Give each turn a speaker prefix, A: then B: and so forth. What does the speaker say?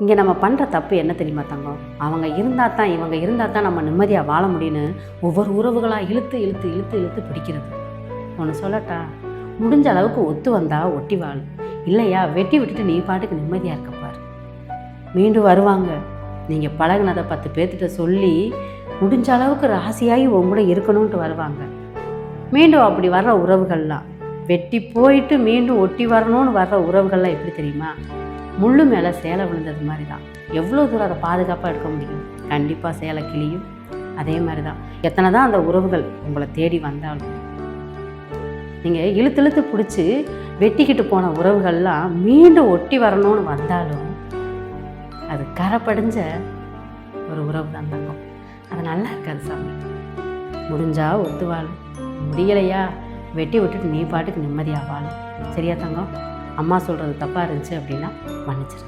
A: இங்கே நம்ம பண்ணுற தப்பு என்ன தெரியுமா தங்கம்? அவங்க இருந்தால் தான் இவங்க இருந்தால் தான் நம்ம நிம்மதியாக வாழ முடியும்னு ஒவ்வொரு உறவுகளாக இழுத்து இழுத்து இழுத்து இழுத்து பிடிக்கிறது. ஒன்று சொல்லட்டா? முடிஞ்ச அளவுக்கு ஒத்து வந்தால் ஒட்டி வாழ். இல்லையா? வெட்டி விட்டுட்டு நீ பாட்டுக்கு நிம்மதியாக இருக்க பாரு. மீண்டும் வருவாங்க. நீங்கள் பழகுனதை பத்து பேர்த்திட்ட சொல்லி முடிஞ்ச அளவுக்கு ராசியாகி உங்க கூட இருக்கணும்ன்ட்டு வருவாங்க. மீண்டும் அப்படி வர்ற உறவுகள்லாம். வெட்டி போயிட்டு மீண்டும் ஒட்டி வரணும்னு வர்ற உறவுகள்லாம் எப்படி தெரியுமா? முள்ளு மேலே சேலை விழுந்தது மாதிரி தான் எவ்வளோ தூரம் அதை பாதுகாப்பாக எடுக்க முடியும்? கண்டிப்பாக சேலை கிளியும் அதே மாதிரி தான் எத்தனை தான் அந்த உறவுகள் உங்களை தேடி வந்தாலும் நீங்கள் இழுத்து இழுத்து பிடிச்சி வெட்டிக்கிட்டு போன உறவுகள்லாம் மீண்டும் ஒட்டி வரணும்னு வந்தாலும் அது கரை ஒரு உறவு தான் தங்கம். அது நல்லா இருக்காது சாமி. முடிஞ்சா ஒத்துவாள் முடியலையா? வெட்டி விட்டுட்டு நீ பாட்டுக்கு நிம்மதியாக வாழும் சரியா தங்கம்? அம்மா சொல்கிறது தப்பாக இருந்துச்சு அப்படின்னா மன்னிச்சிரு